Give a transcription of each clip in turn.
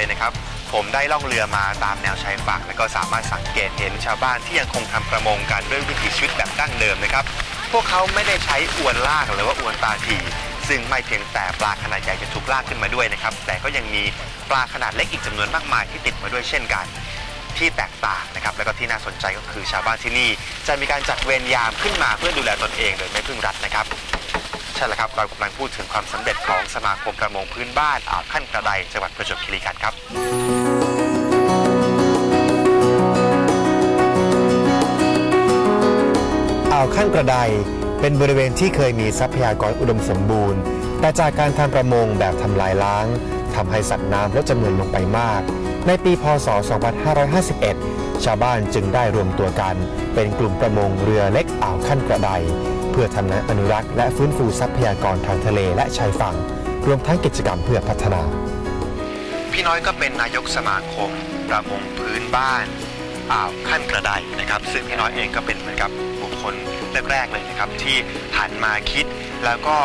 เลยนะครับ ผมได้ล่องเรือมาตามแนวชายฝั่งแล้วก็สามารถสังเกตเห็นชาวบ้านที่ยังคงทำประมงกันด้วยวิถีชีวิตแบบดั้งเดิมนะครับ พวกเขาไม่ได้ใช้อวนลากหรือว่าอวนตาทีซึ่งไม่เพียงแต่ปลาขนาดใหญ่จะถูกลากขึ้นมาด้วยนะครับ แต่ก็ยังมีปลาขนาดเล็กอีกจำนวนมากมายที่ติดมาด้วยเช่นกัน ที่แตกต่างนะครับ แล้วก็ที่น่าสนใจก็คือชาวบ้านที่นี่ จะมีการจัดเวรยามขึ้นมาเพื่อดูแลตนเองโดยไม่พึ่งรัฐนะครับ ช่แล้วครับเรากำลังพูดถึงความสำเร็จของสมาคมประมงพื้นบ้านอ่าวขั้นกระไดจังหวัดประจวบคีรีขันธ์ครับ อ่าวขั้นกระไดเป็นบริเวณที่เคยมีทรัพยากรอุดมสมบูรณ์ แต่จากการทำประมงแบบทำลายล้างทำให้สัตว์น้ำลดจำนวนลงไปมาก ในปีพศ 2551 ชาวบ้านจึงได้รวมตัวกัน เป็นกลุ่มประมงเรือเล็กอ่าวขั้นกระได เพื่อทำนอนุรักษ์และฟื้นฟูทรัพยากรทางทะเลและชายฝั่ง รวมทั้งกิจกรรมเพื่อพัฒนา พี่น้อยก็เป็นนายกสมาคม ประมงพื้นบ้านอ่าวขั้นกระไดนะครับ ซึ่งพี่น้อยเองก็เป็นเหมือนกับบุคคลแรกๆเลยนะครับ ที่หันมาคิดแล้วก็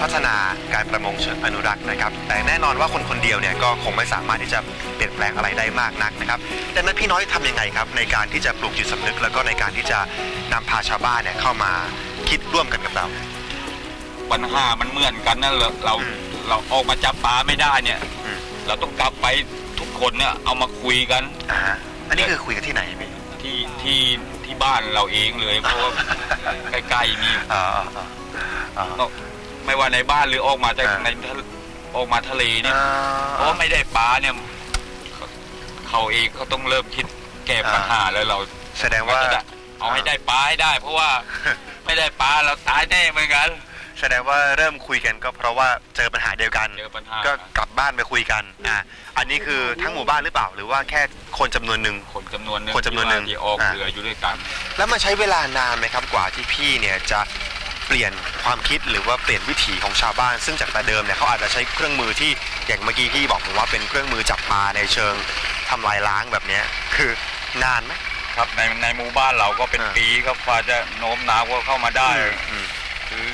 พัฒนาการประมงเชิงอนุรักษ์นะครับ แต่แน่นอนว่าคนคนเดียวเนี่ยก็คงไม่สามารถที่จะเปลี่ยนแปลงอะไรได้มากนักนะครับดังนั้นพี่น้อยทำยังไงครับในการที่จะปลูกจิตสำนึก แล้วก็ในการที่จะนำพาชาวบ้านเนี่ยเข้ามา คิดร่วมกันกับเรา ปัญหามันเหมือนกันนั่นเราเราอืม เราออกมาจับปลาไม่ได้เนี่ย อืมเราต้องกลับไปทุกคนเนี่ยเอามาคุยกันอ่าฮะอันนี้คือคุยกันที่ไหนพี่ที่ที่ที่บ้านเราเองเลยเพราะว่าใกล้ๆมีอ่าอ่าอ่าอ่าก็ไม่ว่าในบ้านหรือออกมาจากอ่า ในทะออกมาทะเลเนี่ยเพราะว่าไม่ได้ปลาเนี่ยเขาเขาเองเขาต้องเริ่มคิดแก้ปัญหาแล้วเราแสดงว่า ก็จะเอาให้ได้ปลาให้ได้ เพราะว่า ไม่ได้ปลาเราตายแน่เหมือนกัน แสดงว่าเริ่มคุยกันก็เพราะว่าเจอปัญหาเดียวกัน เจอปัญหา ก็กลับบ้านไปคุยกันอ่าอันนี้คือทั้งหมู่บ้านหรือเปล่า หรือว่าแค่คนจำนวนหนึ่ง คนจำนวนหนึงคนจำนวนหนึ่ง ที่ออกอ่าเรืออยู่ด้วยกัน แล้วมันใช้เวลานานไหมครับกว่าที่พี่เนี่ยจะเปลี่ยนความคิดหรือว่าเปลี่ยนวิถีของชาวบ้าน ซึ่งจากแต่เดิมเนี่ยเขาอาจจะใช้เครื่องมือที่อย่างเมื่อกี้พี่บอกผมว่าเป็นเครื่องมือจับปลาในเชิงทำลายล้างแบบเนี้ยคือนานไหม ครับในในหมู่บ้านเราก็เป็นอ่า ปีครับกว่าจะโน้มน้าวก็เข้ามาได้ อืมคือ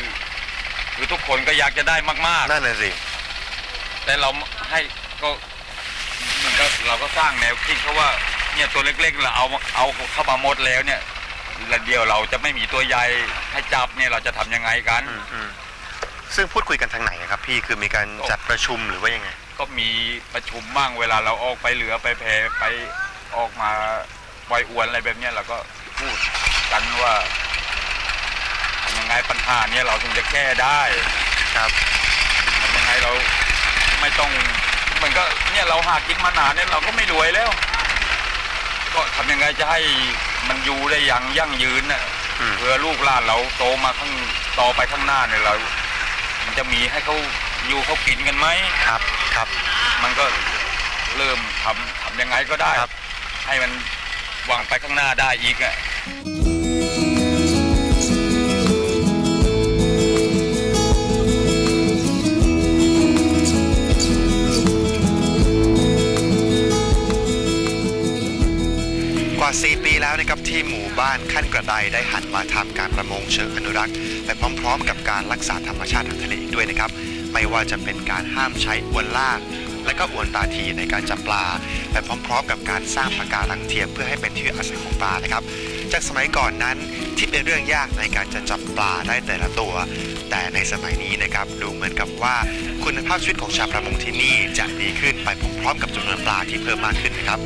คือทุกคนก็อยากจะได้มาก นั่นน่ะสิ ๆ แต่เราให้ก็มันก็เราก็สร้างแนวคิดเขาว่าเนี่ยตัวเล็กๆเราเอาเอาเข้ามาหมดแล้วเนี่ยแล้วเดียวเราจะไม่มีตัวใหญ่ให้จับเนี่ยเราจะทำยังไงกัน อืมอืมซึ่งพูดคุยกันทางไหนครับ พี่คือมีการจัดประชุมหรือว่ายังไง ก็มีประชุมบ้างเวลาเราออกไปเหลือไปแพไปออกมา ปล่อยอวนอะไรแบบเนี้ยเราก็พูดกันว่าทำยังไงปัญหาเนี่ยเราถึงจะแก้ได้ครับทำยังไงเราไม่ต้องมันก็เนี่ยเราหากินมานานเนี่ยเราก็ไม่รวยแล้ว ก็ทำยังไงจะให้มันอยู่ได้อย่างยั่งยืนน่ะอืมเพื่อลูกหลานเราโตมาข้างต่อไปข้างหน้าเนี่ยเรา มันจะมีให้เขาอยู่เขากินกันไหมครับครับ มันก็เริ่มทำทำยังไงก็ได้ครับ ให้มัน หวังไปข้างหน้าได้อีกอะกว่า 4 ปีแล้วนะครับที่หมู่บ้านขั้นกระไดได้หันมาทำการประมงเชิงอนุรักษ์ไปพร้อม ๆ กับการรักษาธรรมชาติทางทะเลอีกด้วยนะครับ ไม่ว่าจะเป็นการห้ามใช้อวนลาก และก็อวนตาทีในการจับปลาไปพร้อมๆ กับการสร้างปะการังเทียมเพื่อให้เป็นที่อาศัยของปลานะครับ จากสมัยก่อนนั้นที่เป็นเรื่องยากในการจะจับปลาได้แต่ละตัว แต่ในสมัยนี้นะครับดูเหมือนกับว่าคุณภาพชีวิตของชาวประมงที่นี่จะดีขึ้นไปพร้อมๆกับจำนวนปลาที่เพิ่มมากขึ้นนะครับ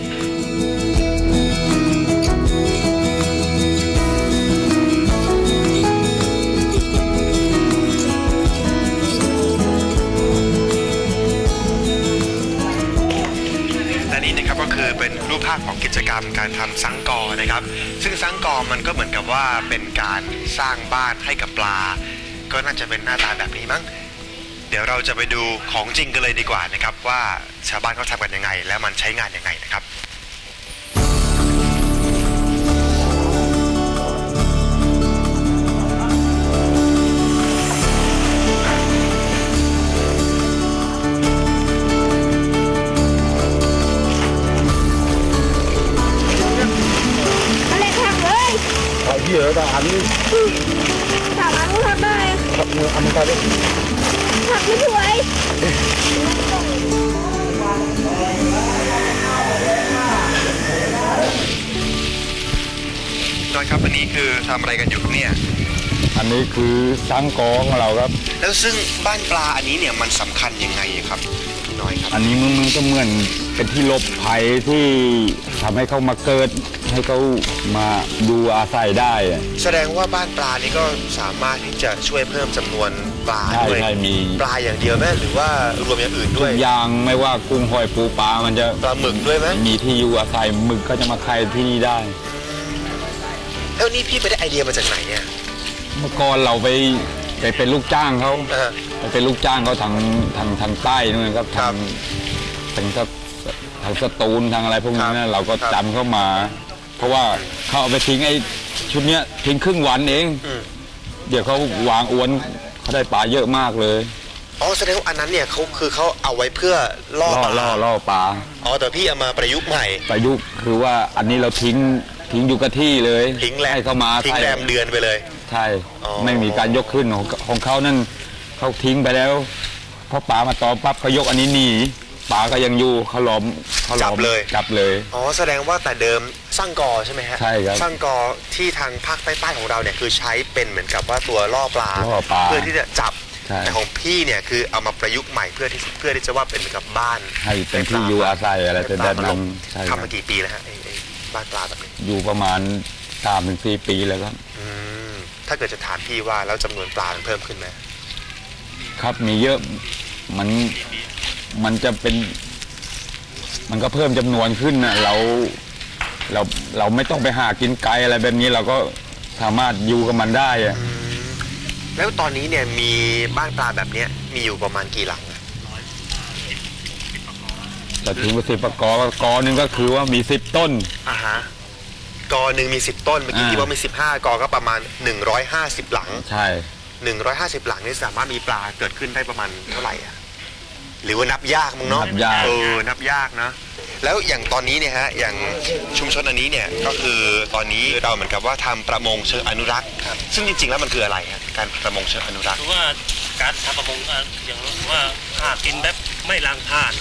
จกรรมการทำสังกอนะครับ ซึ่งสังกอมันก็เหมือนกับว่าเป็นการสร้างบ้านให้กับปลา ก็น่าจะเป็นหน้าตาแบบนี้มั้งเดี๋ยวเราจะไปดูของจริงกันเลยดีกว่านะครับว่าชาวบ้านเขาทำกันยังไง และมันใช้งานยังไงนะครับ ขายที่เหลือแต่อันนี้ถามอันนู้นทำได้ทำมืออันนี้ก็ได้ทำไม่สวยน้อยครับอันนี้คือทำอะไรกันอยู่ครับเนี่ย อันนี้คือสังกอของเราครับ แล้วซึ่งบ้านปลาอันนี้เนี่ยมันสำคัญยังไงครับพี่น้อยครับ อันนี้มันมันก็เหมือนเป็นที่หลบภัยที่ทำให้เขามาเกิด ให้เขามาดูอาศัยได้อะแสดงว่าบ้านปลานี่ก็สามารถที่จะช่วยเพิ่มจำนวนปลาใช่ด้วยใช่มี ปลาอย่างเดียวไหมหรือว่ารวมอย่างอื่นทุด้วยกอย่างไม่ว่ากุ้งหอยปูปลามันจะปลาหมึกด้วยไหมมีที่อยู่อาศัยหมึกก็จะมาไข่ที่นี่ได้ แล้วนี่พี่ไปได้ไอเดียมาจากไหนเนี่ยเมื่อก่อนเราไปไปเป็นลูกจ้างเขาอ่าไปเป็นลูกจ้างเขาทางทางทางใต้นู่นครับครัทาบงทางสะทางสตูลทางอะไรพวกนี้ครันะบเราก็ครับ จำเข้ามาเพ ราะว่าเขาเอาไปทิ้งไอ้ชุดเนี้ยทิ้งครึ่งวันเอง อืมเดี๋ยวเขาวางอวนเขาได้ปลาเยอะมากเลยอ๋อแสดงว่าอันนั้นเนี่ยเขาคือเขาเอาไว้เพื่อล่อล่อปลาล่อล่อปลาอ๋อแต่พี่เอามาประยุกต์ใหม่ ประยุกต์คือว่าอันนี้เราทิ้งทิ้งอยู่กับที่เลยทิ้งแรมให้เขามาทิ้งใช่แรมเดือนไปเลย ใช่อ๋อ ไม่มีการยกขึ้นของของเขานั่นเขาทิ้งไปแล้วพอปลามาตอมปั๊บเขายกอันนี้หนี ปลาก็ยังอยู่เขาล้อมเขาล้อมจับเลย จับเลย อ๋อแสดงว่าแต่เดิมสร้างกอใช่ไหมฮะใช่ครับสร้างกอที่ทางภาคใต้ๆของเราเนี่ยคือใช้เป็นเหมือนกับว่าตัวล่อปลาล่อปลา เพื่อที่จะจับใช่แต่ของพี่เนี่ยคือเอามาประยุกต์ใหม่เพื่อที่เพื่อที่จะว่าเป็นเหมือนกับบ้านให้เป็นที่อยู่อาศัยอะไรเป็นแบบนั้นใช่ครับทำมากี่ปีแล้วฮะไอ้ไอ้บ้านปลาแบบนี้อยู่ประมาณสามถึงสี่ปีแล้วครับ อืมถ้าเกิดจะถามพี่ว่าแล้วจำนวนปลามันเพิ่มขึ้นไหมครับมีเยอะมัน มันจะเป็น มันก็เพิ่มจำนวนขึ้นนะเราเราเราไม่ต้องไปหากินไกลอะไรแบบนี้เราก็สามารถอยู่กับมันได้อะแล้วตอนนี้เนี่ยมีบ้านปลาแบบเนี้ยมีอยู่ประมาณกี่หลังอะแต่ถึงว่าสิบประกอบกอหนึ่งก็คือว่ามีสิบต้นอ่าฮะกอหนึ่งมีสิบต้นเมื่อกี้อ่าที่ว่ามีสิบห้ากอก็ประมาณหนึ่งร้อยห้าสิบหลัง ใช่หนึ่งร้อยห้าสิบหลังนี่สามารถมีปลาเกิดขึ้นได้ประมาณเท่าไหร่อะ หรือว่านับยากมั้งเนาะนับยาก เออนับยากนะ แล้วอย่างตอนนี้เนี่ยฮะอย่างชุมชนอันนี้เนี่ยก็คือตอนนี้เราเหมือนกับว่าทำประมงเชิงอนุรักษ์ซึ่งจริงๆแล้วมันคืออะไรฮะการประมงเชิงอนุรักษ์ คือว่าการทำประมงอะอย่างว่าหากินแบบไม่ล้างผ่าน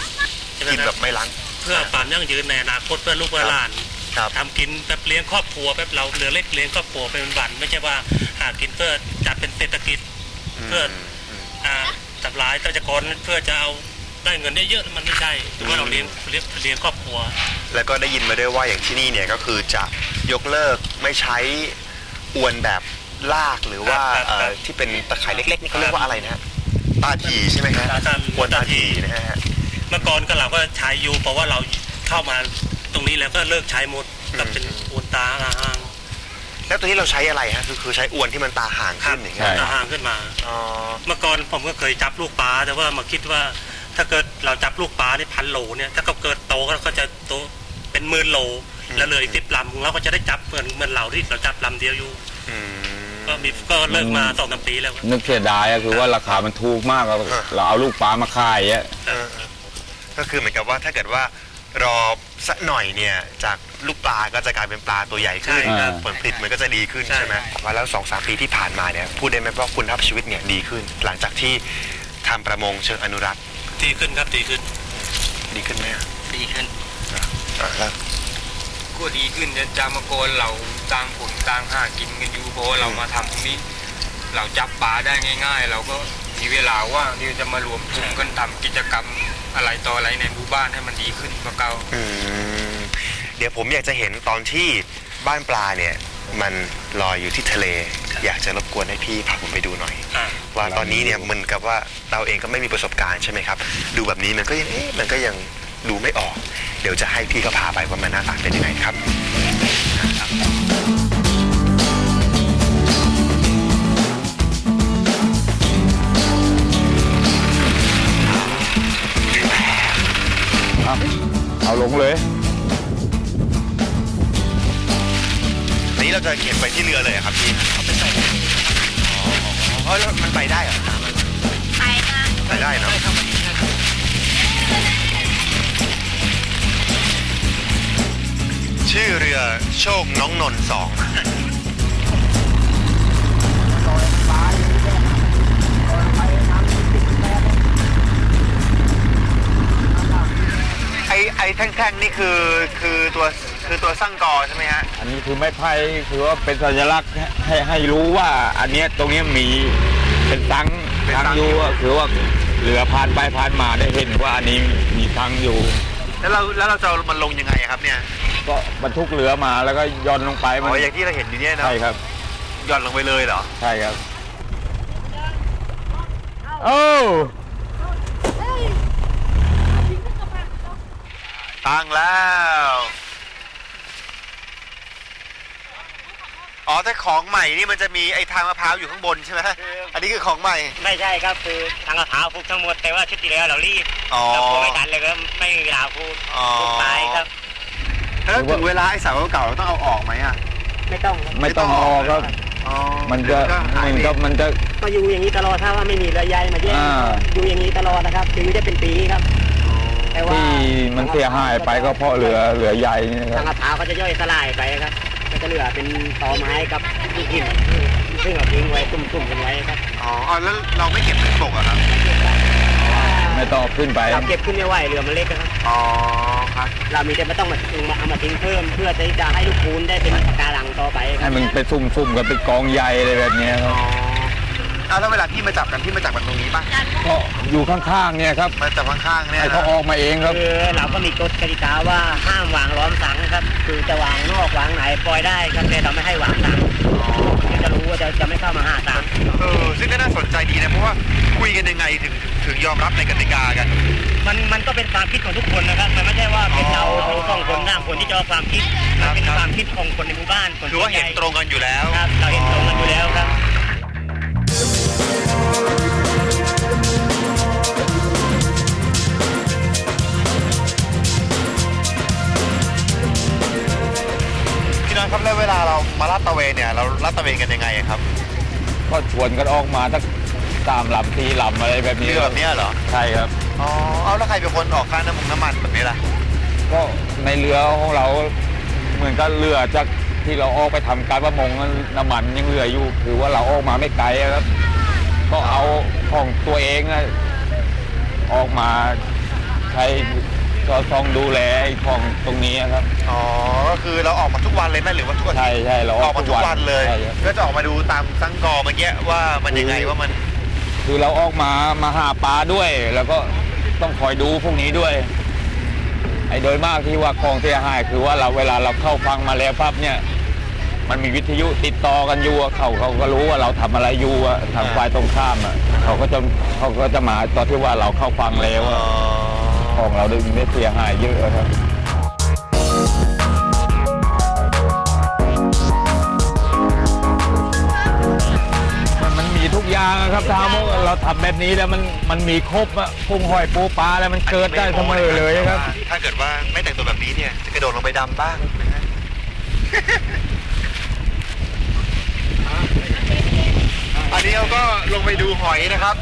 ใช่ไหมกินคแบรับบไม่ล้าง เพื่อความยั่งยืนในอนาคตเพื่อลูกเพื่อหลานครับ ทำกินแบบเลี้ยงครอบครัวแบบเราเหลือเล็กเลี้ยงครอบครัวเป็นวันไม่ใช่ว่าหากินเพื่อจัดเป็นเศรษฐกิจ เพื่ออ่าจับหลายแต่จะกรเพื่อจะเอา ได้เงินเยอะๆมันไม่ใช่ถือว่าเราเลี้ยงเลี้ยงเลี้ยงครอบครัว แล้วก็ได้ยินมาด้วยว่าอย่างที่นี่เนี่ยก็คือจะยกเลิกไม่ใช้อวนแบบลากหรือว่าครับครับเอ่อที่เป็นตะข่ายเล็กๆนี่เขาเรียกว่าอะไรนะฮะตาถีใช่ไหมฮะตาถีอวนตาถีนะฮะ เมื่อก่อนก็เราก็ใช้อยู่เพราะว่าเราเข้ามาตรงนี้แล้วก็เลิกใช้หมดก็เป็นอุนตาห่างแล้วตัวนี้เราใช้อะไรฮะคือคือใช้อวนที่มันตาห่างขึ้นอย่างเงี้ยใช่ตาห่างขึ้นมา อ๋อ เมื่อก่อนผมก็เคยจับลูกปลาแต่ว่ามาคิดว่า ถ้าเกิดเราจับลูกปลาในพันโหลเนี่ยถ้าเขาเกิดโตก็จะโตเป็นหมื่นโหลแล้วเหลยสิบลำเราก็จะได้จับเหมือนเหมือนเราที่เราจับลำเดียวอยู่อืมก็มีก็เลิกมาสองสามปีแล้วนึกเสียดายอะคือว่าราคามันถูกมากอะอะเราเอาลูกปลามาขายอะเออก็คือเหมือนกับว่าถ้าเกิดว่ารอสักหน่อยเนี่ยจากลูกปลาก็จะกลายเป็นปลาตัวใหญ่ขึ้นใช่ครับผลผลิตมันก็จะดีขึ้นใช่ใช่ไหมว่าแล้วสองสามปีที่ผ่านมาเนี่ยพูดได้ไหมว่าคุณภาพชีวิตเนี่ยดีขึ้น หลังจากที่ทำประมงเชิงอนุรักษ์ ดีขึ้นครับดีขึ้น ดีขึ้นไหมอะดีขึ้นอะแล้วก็ดีขึ้นเนี่ยจามกรเราต่างคนต่างหากินกันอยู่เพราะว่าเรามาทำตรงนี้ เราจับปลาได้ง่าย ๆ เราก็มีเวลาว่างที่จะมารวมกลุ่มกันทำกิจกรรมอะไรต่ออะไรในหมู่บ้านให้มันดีขึ้นกว่าเก่าอืมเดี๋ยวผมอยากจะเห็นตอนที่บ้านปลาเนี่ย มันลอยอยู่ที่ทะเล อยากจะรบกวนให้พี่พาผมไปดูหน่อยอ่าว่าตอนนี้เนี่ยมันกับว่าเราเองก็ไม่มีประสบการณ์ใช่ไหมครับ ดูแบบนี้มันก็ยังเอ๊ะมันก็ยังดูไม่ออก เดี๋ยวจะให้พี่เขาพาไปว่ามันหน้าตาเป็นยังไงครับเอาเอาลงเลย นนี้เราจะเข็นไปที่เรือเลยเหรอครับพี่เอาไปใส่อ๋อแล้วมันไปได้เหรอน้ำมันไปนะไปได้เนอะชื่อเรือโชคน้องนนท์สองไอ้แท่งๆนี่คือคือตัว คือตัวสร้างกอใช่ไหมฮะอันนี้คือไม้ไผ่คือว่าเป็นสัญลักษณ์ให้ให้รู้ว่า อันเนี้ยตรงเนี้ยมีเป็นตังเป็นตังตังอยู่อยู่อะคือว่าเรือผ่านไปผ่านมาได้เห็นว่าอันนี้มีตังอยู่ แล้วเราแล้วเราจะเอามันลงยังไงครับเนี่ย ก็บรรทุกเรือมาแล้วก็ย่อนลงไปอ๋มันออย่างที่เราเห็นอยู่เนี่ยเนาะใช่ครับหย่อนลงไปเลยเหรอใช่ครับโอ้ตั้งแล้ว อ๋อถ้าของใหม่นี่มันจะมีไอ้ทางมะพร้าวอยู่ข้างบนใช่ไหมอันนี้คือของใหม่ ไม่ใช่ครับคือทางกระถาฟุกทั้งหมดแต่ว่าชุดที่แล้วเรารีบอ๋อเรากลัวไม่ทันเลยก็ไม่มีเวลาพูดอ๋อพูดไปครับแล้วถึงเวลาไอ้เสาเก่าๆเราต้องเอาออกไหมอะไม่ต้องครับไม่ต้องออกครับอ๋อมันจะหายมันไปก็มันจะก็อยู่อย่างนี้ตลอดถ้าว่าไม่มีเรือใหญ่มาแย่งอ่าอยู่อย่างนี้ตลอดนะครับถึงจะเป็นปีครับแต่ว่าที่มันเสียหายไปก็เพราะเรือเรือใหญ่นี่นะคทางกรับระถาก็จะย่อยสลายไปครับก็ จะเหลือเป็นตอไม้กับลูกหินซึ่งเราทิ้งไว้ตุ่มๆกันไว้ครับอ๋ออ๋อแล้วเราไม่เก็บเป็นบกอะครับไม่ต้องเอาขึ้นไปเราเก็บขึ้นไม่ไหวเรือมันเล็กนะครับอ๋อครับเรามีแต่ไม่ต้องมามาเอามาทิ้งเพิ่ม เพื่อที่จะให้ลูกคูณได้เป็นปะการังต่อไปคให้รับมันไปซุ่มๆกันเป็นกองใหญ่อะไรแบบเนี้ยคอ๋รัอบเอาแล้วเวลาพี่มาจับกันพี่มาจับกันตรงนี้ป่ะก็ อยู่ข้างๆเนี่ยครับมาจับข้างๆเนี่ยให้นะเขาออกมาเองครับ คือเราก็มีกฎกติกาว่าห้ามวางล้อมสังครับ คือจะวางนอกวางไหนปล่อยได้ครับแต่เราไม่ให้วางสังคือจะรู้ว่าจะจะไม่เข้ามาหาสังเออซึ่งก็น่าสนใจดีนะเพราะว่าคุยกันยังไงถึงถึงยอมรับในกติกากัน มันมันก็เป็นความคิดของทุกคนนะครับ มันไม่ใช่ว่าเป็นเราอ๋อสองคนสามคนที่จะเอาความคิดครัมันบเป็นครับความคิดของคนในหมู่บ้านคนคือว่าเห็นตรงกันอยู่แล้วครับเราเห็นตรงกันอยู่แล้วครับ พี่น้อยครับแล้วเวลาเรามาลาดตระเวนเนี่ย เราลาดตระเวนกันยังไงอะครับ ก็ชวนกันออกมาสักสามลำสี่ลำอะไรแบบนี้เรือแบบเนี้ยเหรอ ใช่ครับ อ๋อ เอาแล้วใครเป็นคนออกค่าน้ำมันน้ำมันแบบนี้ล่ะ ก็ในเรือของเราเหมือนกับเรือจากที่เราออกไปทำการประมงนั้นน้ำมันยังเหลืออยู่คือว่าเราออกมาไม่ไกลอะครับ ก็เอาของตัวเองอะออกมาใช้ ก็ต้องดูแลไอ้ของตรงนี้ครับ อ๋อ ก็คือเราออกมาทุกวันเลยไหมหรือว่าทุกอาทิตย์ใช่ใช่เราออกมาทุกวันเลย ใช่ครับ ก็จะออกมาดูตามสังกอเมื่อกี้ว่ามันยังไงว่ามัน คือเราออกมามาหาปลาด้วย แล้วก็ต้องคอยดูพวกนี้ด้วย ไอ้โดยมากที่ว่าคลองเสียหายคือว่าเราเวลาเราเข้าฟังมาแล้วปั๊บเนี่ย มันมีวิทยุติดต่อกันอยู่อะเขาเขาก็รู้ว่าเราทำอะไรอยู่อะทางฝ่ายตรงข้ามอะเขาก็จะเขาก็จะมาตอนที่ว่าเราเข้าฟังแล้วอะ ของเราได้ไม่เสียหายเยอะครับมันมันมีทุกอย่างอะครับถ้าเราทำแบบนี้แล้วมันมันมีครบอะกุ้งหอยปูปลาแล้วมันเกิดได้เสมอเลยครับ ถ้าเกิดว่าไม่แต่งตัวแบบนี้เนี่ยจะกระโดดลงไปดำบ้างนะฮะอันนี้เราก็ลงไปดูหอยนะครับ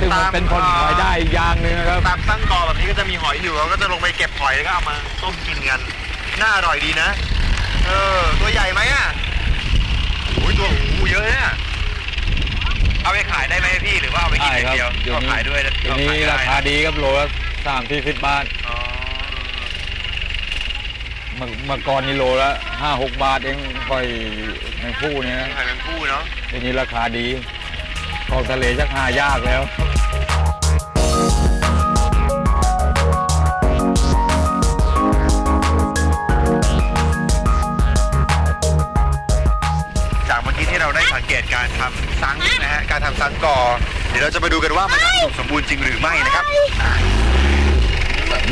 ซึ่งมันเป็นคนหอยได้อีกอย่างหนึ่งนะครับ ตามตั้งกอแบบนี้ก็จะมีหอยอยู่เราก็จะลงไปเก็บหอยแล้วก็เอามาต้มกินกันน่าอร่อยดีนะ เออ ตัวใหญ่ไหมอะโอ้ยตัวหูเยอะเนี่ยเอาไปขายได้ไหมพี่หรือว่าเอาไปกินอย่างเดียวดี๋ก็ขายด้วยทีนี้ก็ขยได้ราคาดีครับโลละสามสี่สิบบาทอ๋อเมื่อเมื่อก่อนนี่โลละห้าหกบาทเองปล่อยในผู้เนี่ยนะขายเป็นคู่เนาะทีนี้ราคาดี ของทะเลชักหายากแล้ว จากเมื่อกี้ที่เราได้สังเกตการทำซังนะฮะ การทำซังกอเดี๋ยวเราจะมาดูกันว่ามันจะอุดมสมบูรณ์จริงหรือไม่นะครับ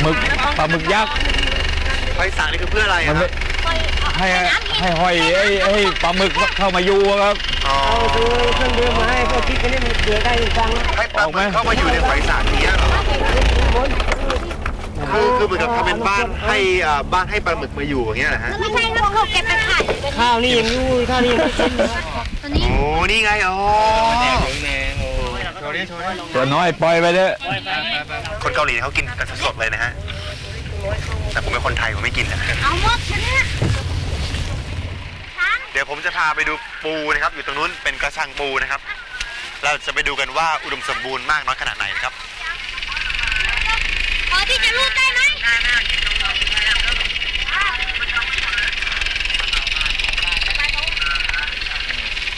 หมึกปลาหมึกยักษ์ไฟสังนี่คือเพื่ออะไรมันคไม่รับ ให้ให้หอยไอ้ไอ้ปลาหมึกเข้ามาอยู่ครับอ๋อเอาคือเครื่องดื่มมาให้พวกคิดกันนี่มันเกลือได้ทุกครั้งให้ปลาหมึกเข้ามาอยู่ในไฟสังนี้เหรอคือคือเหมือนกับทำเป็นบ้านให้อ่าบ้านให้ปลาหมึกมาอยู่อย่างเงี้ยนะฮะไม่ใช่ครับเขาเก็บไปขายข้าวนี่ยังอยู่ข้าวนี่ยังไม่กินตัวนี้โอ้นี่ไงอ๋อตัวน้อยปล่อยไปเถอะคนเกาหลีเขากินกันสดๆเลยนะฮะแต่ผมเป็นคนไทยผมไม่กินนะเอาหมดชนะช้าง เดี๋ยวผมจะพาไปดูปูนะครับ อยู่ตรงนู้นเป็นกระชังปูนะครับ เราจะไปดูกันว่าอุดมสมบูรณ์มากน้อยขนาดไหนนะครับพอที่จะรูดได้ไหม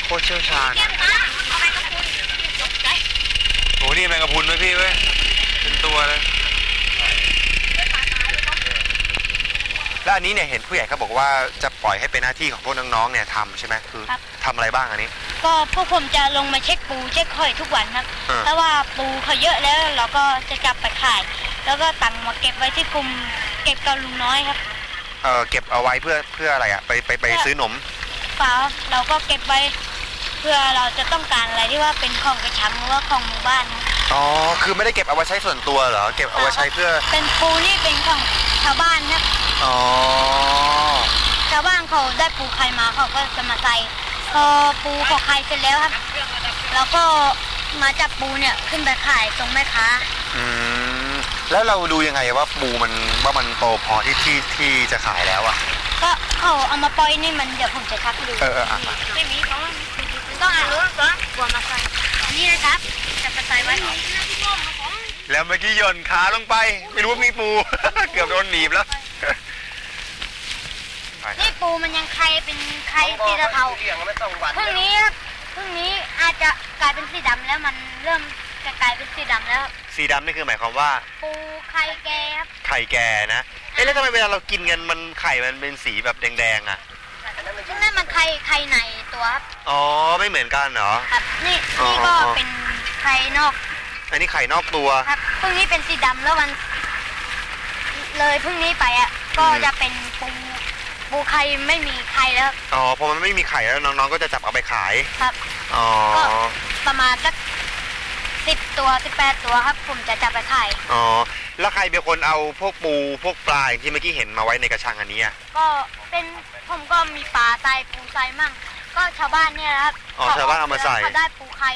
โคตรเชี่ยวชาญอะโหนี่แมงกะพรุนไหมพี่เว้ยเป็นตัวเลย แล้วอันนี้เนี่ยเห็นผู้ใหญ่เขาบอกว่าจะปล่อยให้เป็นหน้าที่ของพวกน้องๆเนี่ยทำใช่ไหมคือครับ ทำอะไรบ้างอันนี้ ก็พวกผมจะลงมาเช็คปูเช็คหอยทุกวันครับอ่า ถ้าว่าปูเขาเยอะแล้วเราก็จะจับไปขาย แล้วก็ตังมาเก็บไว้ที่กลุ่มเก็บกับลุงน้อยครับ เออเก็บเอาไว้เพื่อเพื่ออะไรอะไปไปไปซื้อหนมเปล่าเราก็เก็บไว้ เพื่อเราจะต้องการอะไรที่ว่าเป็นของกระชังหรือว่าของหมู่บ้านครับอ๋อคือไม่ได้เก็บเอาไว้ใช้ส่วนตัวเหรอเก็บเอาไว้ใช้เพื่อ เป็นปูนี่เป็นของชาวบ้านครับ อ๋อชาวบ้านเขาได้ปูไข่มาเขาก็จะมาใส่พอปูเขาไข่เสร็จแล้วครับ แล้วก็มาจับปูเนี่ยขึ้นไปขายตรงแม่ค้าอืมแล้วเราดูยังไงว่าปูมันว่ามันโตพอที่ที่ที่จะขายแล้วอะก็เขาเอามาปล่อยนี่มันเดี๋ยวผมจะทักให้ดูเออเอออะไม่มีของต้องอ่านรู้ก่อนกลัวมาใส่อันนี้นะครับจะไปใส่ไว้ แล้วเมื่อกี้โยนขาลงไป ไม่รู้ว่ามีปู เกือบโดนหนีบแล้ว นี่ปูมันยังไข่เป็นไข่สีเทาพรุ่งนี้ครับพรุ่งนี้อาจจะกลายเป็นสีดำแล้วมันเริ่มจะกลายเป็นสีดำแล้วครับสีดำนี่คือหมายความว่า ปูไข่แก่ครับไข่แก่นะเอ๊ะแล้วทำไมเวลาเรากินกันมันไข่มันเป็นสีแบบแดงๆอะซึ่งนั่นมันไข่ไข่ในตัวครับอ๋อไม่เหมือนกันเหรอครับนี่อ๋อนี่ก็เป็นไข่นอก อันนี้ไข่นอกตัวครับพรุ่งนี้เป็นสีดำแล้ววัน เลยพรุ่งนี้ไปอะก็อืมจะเป็นปู ปูไข่ไม่มีไข่แล้วอ๋อพอมันไม่มีไข่แล้วน้องๆก็จะจับเอาไปขายครับอ๋อก็ประมาณสักสิบตัวสิบแปดตัวครับผมจะจับไปขายอ๋อแล้วใครเป็นคนเอาพวกปูพวกปลาอย่างที่เมื่อกี้เห็นมาไว้ในกระชังอันนี้อะก็เป็นผมก็มีปลาใส่ปูใส่มั่งก็ชาวบ้านเนี่ยนะครับอ๋อชาวบ้านเอามาใส่เขาได้ปูไข่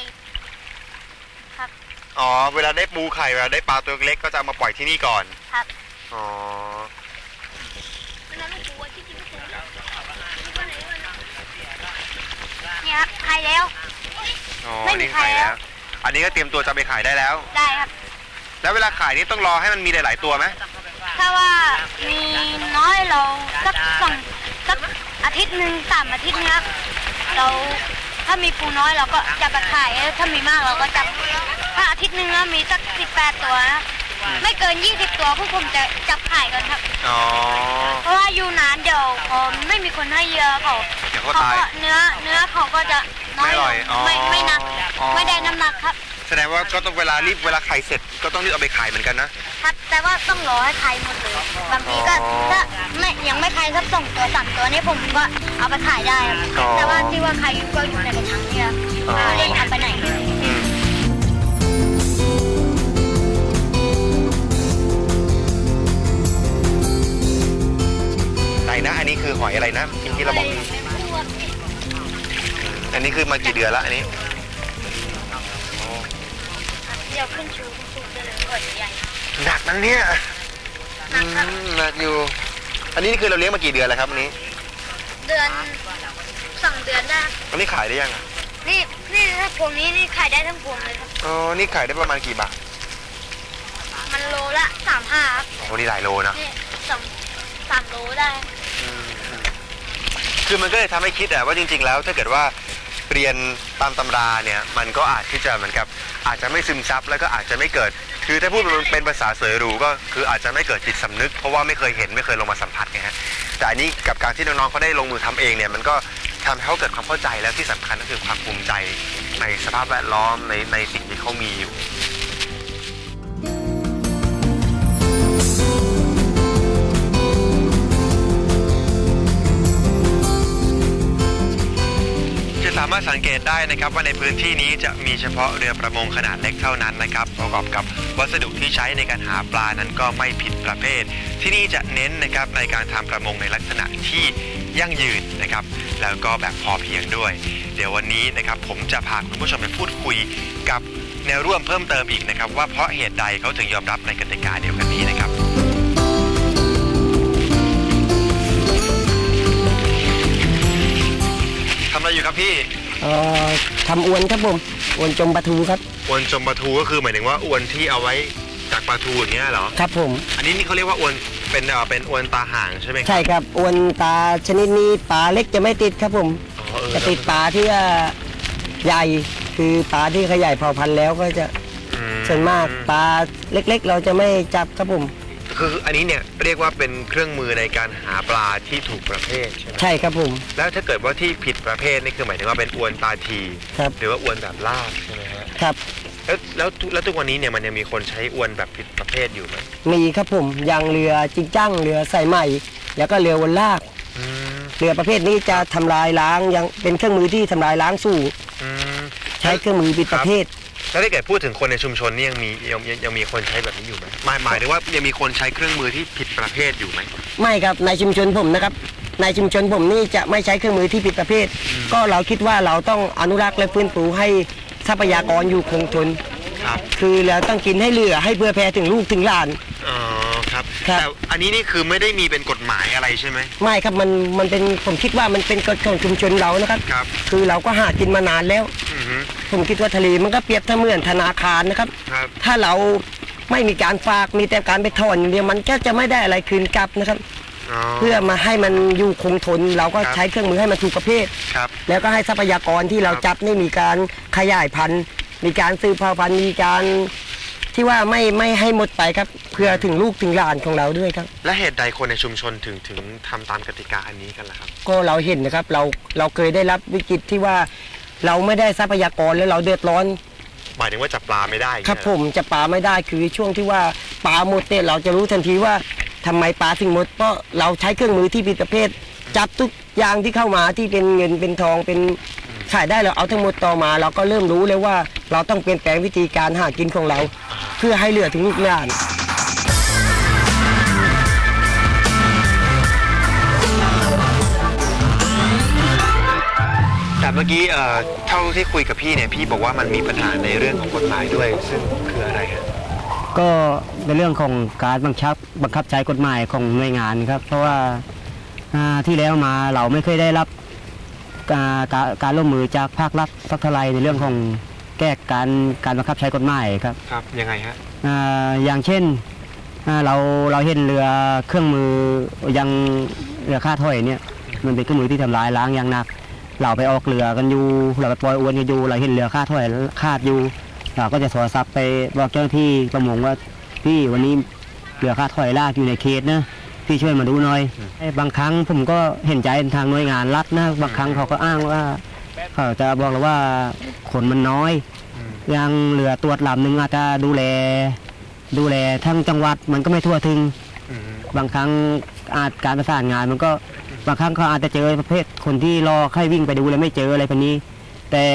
อ๋อเวลาได้ปูไข่เวลาได้ปลาตัวเล็กก็จะเอามาปล่อยที่นี่ก่อนครับอ๋อ เนี่ย ครับไข่แล้ว อ๋อไม่มีนี่ไข่ขายแล้แล้ววอันนี้ก็เตรียมตัวจะไปขายได้แล้ว ได้ครับ แล้วเวลาขายนี่ต้องรอให้มันมีหลาย ๆ ตัวไหมถ้าว่ามีน้อยเราสักสองสักอาทิตย์หนึ่งสามอาทิตย์เนี้ยครับ เราถ้ามีปูน้อยเราก็จะไปขายถ้ามีมากเราก็จะถ้าอาทิตย์หนึ่งแล้วมีสักสิบแปดตัวนะไม่เกินยี่สิบตัวพวกผมจะจับขายกันครับ อ๋อ คนให้เยอะเขาเดี๋ยวเขาเขาตาย ก็เนื้อเนื้อเขาก็จะน้อยไม่อลร่อยงอ๋อไม่ไม่หนักอ๋อ ไม่ได้น้ำหนักครับแสดงว่าก็ต้องเวลารีบเวลาขายเสร็จก็ต้องรีบเอาไปขายเหมือนกันนะ ครับแต่ว่าต้องรอให้ใครหมดเลยบางทีก็อ๋อถ้าไม่ยังไม่ใครสักสองตัวสามตัวนี่ผมก็เอาไปขายได้ครับอ๋อแต่ว่าที่ว่าใครอยู่ก็อยู่ในกระชังเนี่ยครับอ๋อเล่นเอาไปไหนอืมไนนะ อันนี้คือหอยอะไรนะที่เราบอก อันนี้คือมากี่เดือนแล้วอันนี้เดี๋ยวขึ้นชูขึ้นชูได้เลยก่อนใหญ่หนักนังเนี่ยหนักครับอืมหนักอยู่ อันนี้คือเราเลี้ยงมากี่เดือนแล้วครับอันนี้ เดือนสองเดือนได้ครับอันนี้ขายได้ยังอะนี่นี่ถ้าพวงนี้นี่ขายได้ทั้งพวงเลยครับอ๋อนี่ขายได้ประมาณกี่บาทมันโลละสามห้าครับโอ้นี่หลายโลนะนี่สองสามโลได้ คือมันก็เลยทำให้คิดอะว่าจริง ๆ แล้ว ถ้าเกิดว่าเรียนตามตำราเนี่ยมันก็อาจที่จะเหมือนกับอาจจะไม่ซึมซับแล้วก็อาจจะไม่เกิด คือถ้าพูดเป็นเป็นภาษาเสยหรูก็คืออาจจะไม่เกิดจิตสำนึก เพราะว่าไม่เคยเห็นไม่เคยลงมาสัมผัสไงฮะแต่อันนี้กับการที่น้องๆเขาได้ลงมือทำเองเนี่ยมันก็ทำให้เขาเกิดความเข้าใจแล้วที่สำคัญก็คือความภูมิใจในสภาพแวดล้อมในในสิ่งที่เขามีอยู่ามารถสังเกตได้นะครับว่าในพื้นที่นี้จะมีเฉพาะเรือประมงขนาดเล็กเท่านั้นนะครับประกอบกับวัสดุที่ใช้ในการหาปลานั้นก็ไม่ผิดประเภท ที่นี่จะเน้นนะครับในการทำประมงในลักษณะที่ยั่งยืนนะครับ แล้วก็แบบพอเพียงด้วย เดี๋ยววันนี้นะครับผมจะพาคุณผู้ชมไปพูดคุยกับแนวร่วมเพิ่มเติมอีกนะครับ ว่าเพราะเหตุใดเขาถึงยอมรับในกติกาเดียวกันนี้นะครับทำอะไรอยู่ครับพี่ เอ่อทำอวนครับผมอวนจมปลาทูครับอวนจมปลาทูก็คือหมายถึงว่าอวนที่เอาไว้จากปลาทูอย่างเงี้ยเหรอ ครับผม อันนี้นี่เขาเรียกว่าอวนเป็นเอ่อเป็นอวนตาห่างใช่ไหมครับใช่ครับอวนปลาชนิดนี้ปลาเล็กจะไม่ติดครับผมอ๋อเออจะติดปลาที่ว่าใหญ่คือปลาที่ขยายเผ่าพันธุ์แล้วก็จะอืส่วนมากปลาเล็ก ๆ เราจะไม่จับครับผม คืออันนี้เนี่ยเรียกว่าเป็นเครื่องมือในการหาปลาที่ถูกประเภทใช่ไหมใช่ครับผม แล้วถ้าเกิดว่าที่ผิดประเภทนี่คือหมายถึงว่าเป็นอวนตาทีครับ หรือว่าอวนแบบลากใช่ไหมฮะครับ แล้วแล้วทุแล้วทุกวันนี้เนี่ยมันยังมีคนใช้อวนแบบผิดประเภทอยู่ไหมมีครับผมอย่างเรือจิงจ้างเรือสายใหม่ แล้วก็เรือวนลาก อืมเรือประเภทนี้จะทำลายล้างยังเป็นเครื่องมือที่ทำลายล้างสู้ อืม ใช้เครื่องมือผิดประเภท แล้วถ้าเกิดพูดถึงคนในชุมชนนี่ยังมียังยังยังมีคนใช้แบบนี้อยู่ไหมหมายหมายถึงว่ายังมีคนใช้เครื่องมือที่ผิดประเภทอยู่ไหมไม่ครับในชุมชนผมนะครับ ในชุมชนผมนี่จะไม่ใช้เครื่องมือที่ผิดประเภท ก็เราคิดว่าเราต้องอนุรักษ์และฟื้นฟูให้ทรัพยากรอยู่คงทนครับ คือเราต้องกินให้เหลือให้เพื่อแผ่ถึงลูกถึงหลาน อ๋อ ครับครับ แต่อันนี้นี่คือไม่ได้มีเป็นกฎหมายอะไรใช่ไหมไม่ครับมันมันเป็นผมคิดว่ามันเป็นกฎของชุมชนเรานะครับ ครับคือเราก็หากินมานานแล้ว อือฮึผมคิดว่าทะเลมันก็เปรียบเสมือนธนาคารนะครับ ครับ ถ้าเราไม่มีการฝากมีแต่การไปถอนอย่างเดียวมันก็จะไม่ได้อะไรคืนกลับนะครับอ๋อเพื่อมาให้มันอยู่คงทนเราก็ครับ ใช้เครื่องมือให้มันถูกประเภท ครับ แล้วก็ให้ทรัพยากรที่เราครับ จับนี่มีการขยายพันธุ์ มีการสืบเผ่าพันธุ์มีการ ที่ว่าไม่ไม่ให้หมดไปครับ เพื่อถึงลูกถึงหลานของเราด้วยครับ และเหตุใดคนในชุมชนถึงถึงทำตามกติกาอันนี้กันล่ะครับ ก็เราเห็นนะครับเราเราเคยได้รับวิกฤตที่ว่าเราไม่ได้ทรัพยากรแล้วเราเดือดร้อน หมายถึงว่าจับปลาไม่ได้อย่างครับเงี้ยผมจะปลาไม่ได้คือช่วงที่ว่าปลาหมดเนี่ยเราจะรู้ทันทีว่าทำไมปลาถึงหมดเพราะเราใช้เครื่องมือที่ผิดประเภท จับทุกอย่างที่เข้ามาที่เป็นเงินเป็นทองเป็น ขายได้เราเอาทั้งหมดต่อมา เราก็เริ่มรู้เลยว่าเราต้องเปลี่ยนแปลงวิธีการหากินของเรา เพื่อให้เหลือถึงลูกหลานแต่เมื่อกี้เอ่อเท่าที่คุยกับพี่เนี่ยพี่บอกว่ามันมีปัญหาในเรื่องของกฎหมายด้วย ซึ่งคืออะไรฮะก็ในเรื่องของการบังคับบังคับใช้กฎหมายของหน่วยงานครับ เพราะว่าอ่าที่แล้วมาเราไม่เคยได้รับ การการการร่วมมือจากภาครัฐสักเท่าไหรในเรื่องของแก้การการบังคับใช้กฎหมายครับครับยังไงฮะอ่าอย่างเช่นอ่าเราเราเห็นเรือเครื่องมือยังเรือค่าถ้อยเนี่ยมันเป็นเครื่องมือที่ทำลายล้างอย่างหนัก เราไปออกเรือกันอยู่เราไปปล่อยอวนกันอยู่เราเห็นเรือค่าถ้อยคาดอยู่เราก็จะโทรศัพท์ไปบอกเจ้าหน้าที่ประมงว่าพี่วันนี้เรือค่าถอยลากอยู่ในเขตนะ พี่ช่วยมาดูหน่อยบางครั้งผมก็เห็นใจทางหน่วยงานรัฐนะบางครั้งเขาก็อ้างว่าเขาจะบอกเราว่าคนมันน้อยยังเรือตรวจลำหนึ่งอาจจะดูแล ดูแลทั้งจังหวัดมันก็ไม่ทั่วถึงอืมบางครั้งอาจการประสานงานมันก็บางครั้งเขาอาจจะเจอประเภทคนที่รอให้วิ่งไปดูแล้วไม่เจออะไรพันนี้ แต่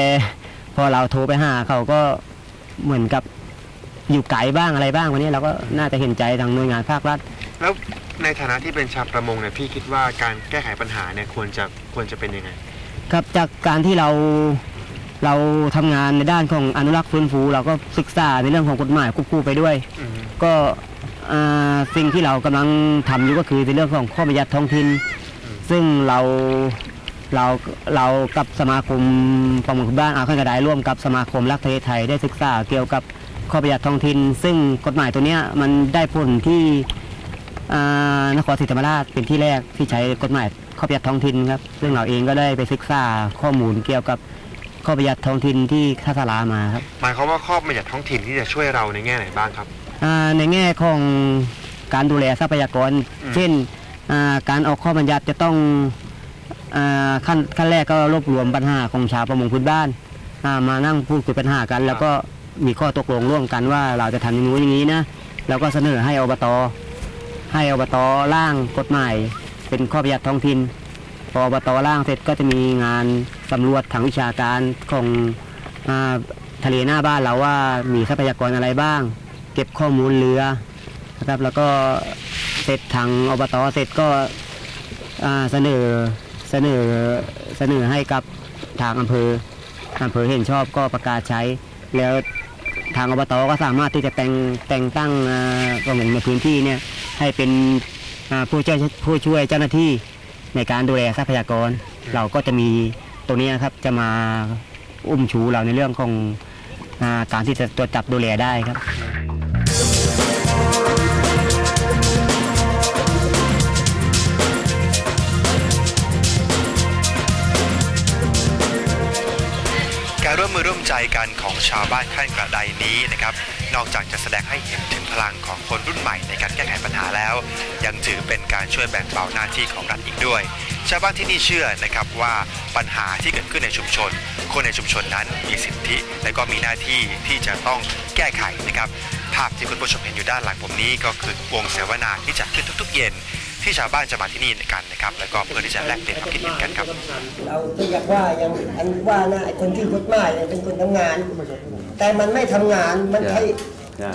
พอเราโทรไปหาเขาก็เหมือนกับอยู่ไกลบ้างอะไรบ้างวันนี้เราก็น่าจะเห็นใจทางหน่วยงานภาครัฐ แล้ว ในฐานะที่เป็นชาวประมงเนี่ยพี่คิดว่าการแก้ไขปัญหาเนี่ยควรจะควรจะเป็นยังไง ครับจากการที่เราเราทำงานในด้านของอนุรักษ์ฟื้นฟู เราก็ศึกษาในเรื่องของกฎหมายควบคู่ไปด้วย อืมก็อ่าสิ่งที่เรากำลังทำอยู่ก็คือในเรื่องของข้อบัญญัติท้องถิ่นซึ่งเราเราเรากับสมาคมประมงพื้นบ้านอาคันกระไดร่วมกับสมาคมรักทะเลไทยได้ศึกษาเกี่ยวกับข้อบัญญัติท้องถิ่นซึ่งกฎหมายตัวเนี้ยมันได้ผลที่อ่า นครศรีธรรมราชเป็นที่แรกที่ใช้กฎหมายข้อบัญญัติท้องถิ่นครับซึ่งเราเองก็ได้ไปศึกษาข้อมูลเกี่ยวกับข้อบัญญัติท้องถิ่นที่ท่าสารามาครับหมายความว่าข้อบัญญัติท้องถิ่นที่จะช่วยเราในแง่ไหนบ้างครับอ่าในแง่ของการดูแลทรัพยากรอืมเช่นอ่าการออกข้อบัญญัติจะต้องอ่าขั้นขั้นแรกก็รวบรวมปัญหาของชาวประมงพื้นบ้านอ่ามานั่งพูดคุยปัญหากัน แล้วก็มีข้อตกลงร่วมกันว่าเราจะทำอย่างนู้นอย่างนี้นะแล้วก็เสนอให้อบต ให้อบตร่างกฎหมายเป็นข้อบัญญัติท้องถิ่นพออบตร่างเสร็จก็จะมีงานสำรวจทางวิชาการของอทะเลหน้าบ้านเราว่ามีทรัพยากรอะไรบ้าง เก็บข้อมูลเรือนะครับแล้วก็เสร็จทางอบตเสร็จก็เสนอเสนอเสนอให้กับทางอำเภออำเภอเห็นชอบก็ประกาศใช้ แล้วทางอบตก็สามารถที่จะแต่งแต่งตั้งอ่าประมงในพื้นที่เนี่ย ให้เป็นผู้ช่วยผู้ช่วยเจ้าหน้าที่ในการดูแลทรัพยากร เราก็จะมีตรงนี้นะครับจะมาอุ้มชูเราในเรื่องของการที่จะตรวจจับดูแลได้ครับการร่วมมือร่วมใจกันของชาวบ้านข้างกระไดนี้นะครับ นอกจากจะแสดงให้เห็นถึงพลังของคนรุ่นใหม่ในการแก้ไขปัญหาแล้ว ยังถือเป็นการช่วยแบ่งเบาหน้าที่ของรัฐอีกด้วย ชาวบ้านที่นี่เชื่อนะครับว่าปัญหาที่เกิดขึ้นในชุมชน คนในชุมชนนั้นมีสิทธิ และก็มีหน้าที่ที่จะต้องแก้ไขนะครับภาพที่คุณผู้ชมเห็นอยู่ด้านหลังผมนี้ก็คือวงเสวนาที่จัดขึ้นทุกๆ เย็น ที่ชาวบ้านจะมาที่นี่กันนะครับ แล้วก็เพื่อที่จะแลกเปลี่ยนความคิดเห็นกันครับ เราก็อยากว่าอย่างอันว่านะไอ้คนที่กฎหมายเนี่ยเป็นคนทำงาน แต่มันไม่ทำงานมันใช้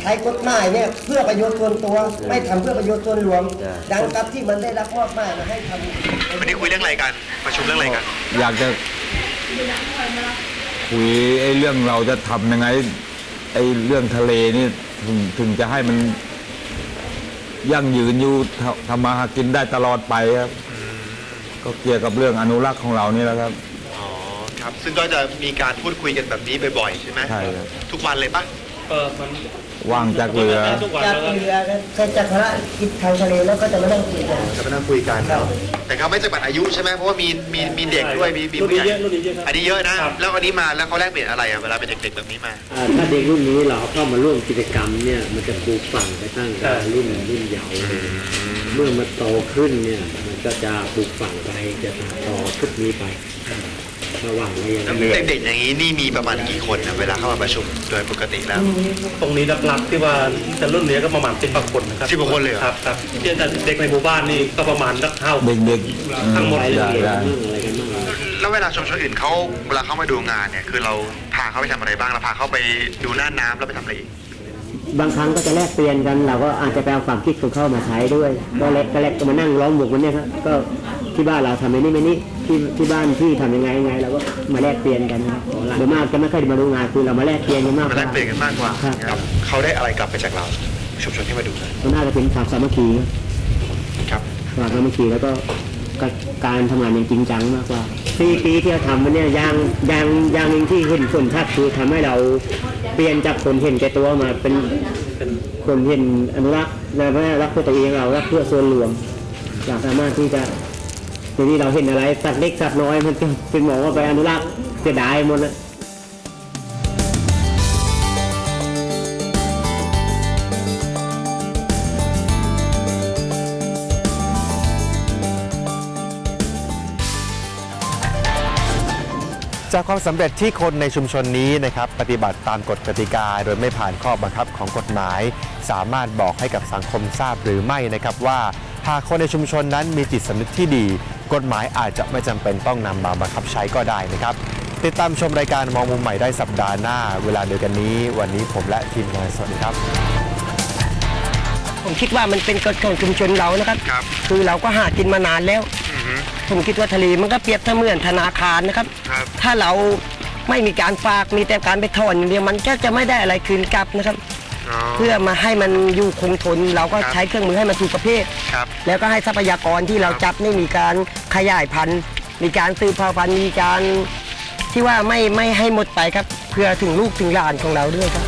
ใช้กฎหมายเนี่ยเพื่อประโยชน์ส่วนตัว ไม่ทำเพื่อประโยชน์ส่วนรวม ดังกับที่มันได้รับมอบหมายมาให้ทำวันนี้คุยเรื่องอะไรกันประชุมเรื่องอะไรกันอยากจะคุยไอ้เรื่องเราจะทำยังไงไอ้เรื่องทะเลนี่ถึงถึงจะให้มัน ยั่งยืนอยู่ทำทำมาหากินได้ตลอดไปครับ ก็เกี่ยวกับเรื่องอนุรักษ์ของเรานี่แหละครับ อ๋อครับ ซึ่งก็จะมีการพูดคุยกันแบบนี้บ่อยๆใช่ไหมใช่ครับ ทุกวันเลยปะ เออมัน ว่างจากเรือทุกวันจากแล้วก็เรือแค่จากภารกิจทางทะเลแล้วก็จะมานั่งคุยกันจะมานั่งคุยกันครับแต่เขาไม่จำกัดอายุใช่ไหมเพราะว่ามีมีมีเด็กด้วยมีมีรุ่นผู้นี้ใหญ่เยอะรุ่นนี้เยอะครับอันนี้เยอะนะครับแล้วอันนี้มาแล้วเขาแลกเปลี่ยนอะไรอะเวลาเป็นเด็กๆแบบนี้มาอ่าถ้าเด็กรุ่นนี้เราเข้ามาร่วมกิจกรรมเนี่ยมันจะปลูกฝังไปตั้งแต่รุ่นรุ่นเยาว์เลยเมื่อมันโตขึ้นเนี่ยมันก็จะปลูกฝังไปจะต่อชุดนี้ไป ระหว่างไว้อย่างแล้วนี้เด็กๆอย่างนี้นี่มีประมาณกี่คนนะเวลาเข้ามาประชุมโดยปกติแล้ว ตรงนี้หลักๆที่ว่าแต่รุ่นนี้ก็ประมาณสิบกว่าคนนะครับสิบกว่าคนเลยเหรอครับครับเนี่ยแต่เด็กในหมู่บ้านนี่ก็ประมาณสักเท่าเด็กๆทั้งหมดได้เรียนได้เรื่องอะไรกันบ้างแล้วเวลาชุมชนอื่นเขาเวลาเขามาดูงานเนี่ยคือเราพาเขาไปทำอะไรบ้างเราพาเขาไปดูหน้าน้ำแล้วไปทำอะไรอีกบางครั้งก็จะแลกเปลี่ยนกันเราก็อาจจะไปเอาความคิดของเขามาใช้ด้วย ก็แลกก็แลกก็มานั่งล้อมวงกันเนี่ยครับก็ ที่บ้านเราทำไอ้นี่ไม่นี่ที่ที่บ้านที่ทำยังไงยังไงเราก็มาแลกเปลี่ยนกันครับโดยมากจะไม่ค่อยมาดูงานคือเรามาแลกเปลี่ยนกันมากมาแลกเปลี่ยนกันมากกว่าครับครับเขาได้อะไรกลับไปจากเรา ชุมชนที่มาดูนะมันน่าจะเป็นความสามัคคีครับครับความสามัคคีแล้วก็ก็การทำงานอย่างจริงจังมากกว่าสี่ปีที่เราทำมันเนี่ยอย่างอย่างอย่างหนึ่งที่เห็นผลชัดคือทำให้เราเปลี่ยนจากคนเห็นแก่ตัวมาเป็นเป็นคนเห็นอนุรักษ์และไม่รักเพื่อตัวเองเรารักเพื่อส่วนรวมเราสามารถที่จะ ทีนี้เราเห็นอะไรสัตว์เล็กสัตว์น้อยมันเป็นเป็นหมอว่าไปอนุรักษ์เสียดายหมดนะจากความสำเร็จที่คนในชุมชนนี้นะครับปฏิบัติตามกฎกติกา โดยไม่ผ่านข้อบังคับของกฎหมาย สามารถบอกให้กับสังคมทราบหรือไม่นะครับว่าหากคนในชุมชนนั้นมีจิตสำนึกที่ดี กฎหมายอาจจะไม่จำเป็นต้องนำมาบังคับใช้ก็ได้นะครับ ติดตามชมรายการมองมุมใหม่ได้สัปดาห์หน้า เวลาเดียวกันนี้ วันนี้ผมและทีมงานสวัสดีครับ ผมคิดว่ามันเป็นกฎของชุมชนเรานะครับครับคือเราก็หากินมานานแล้ว ผมคิดว่าทะเลมันก็เปรียบเสมือนธนาคารนะครับครับถ้าเราไม่มีการฝากมีแต่การไปถอนอย่างเดียวมันก็จะไม่ได้อะไรคืนกลับนะครับ เพื่อมาให้มันอยู่คงทน เราก็ครับใช้เครื่องมือให้มันถูกประเภท ครับ แล้วก็ให้ทรัพยากรที่เราจับนี่มีการขยายพันธุ์ มีการสืบเผ่าพันธุ์มีการที่ว่าไม่ไม่ให้หมดไปครับ เพื่อถึงลูกถึงหลานของเราด้วยครับ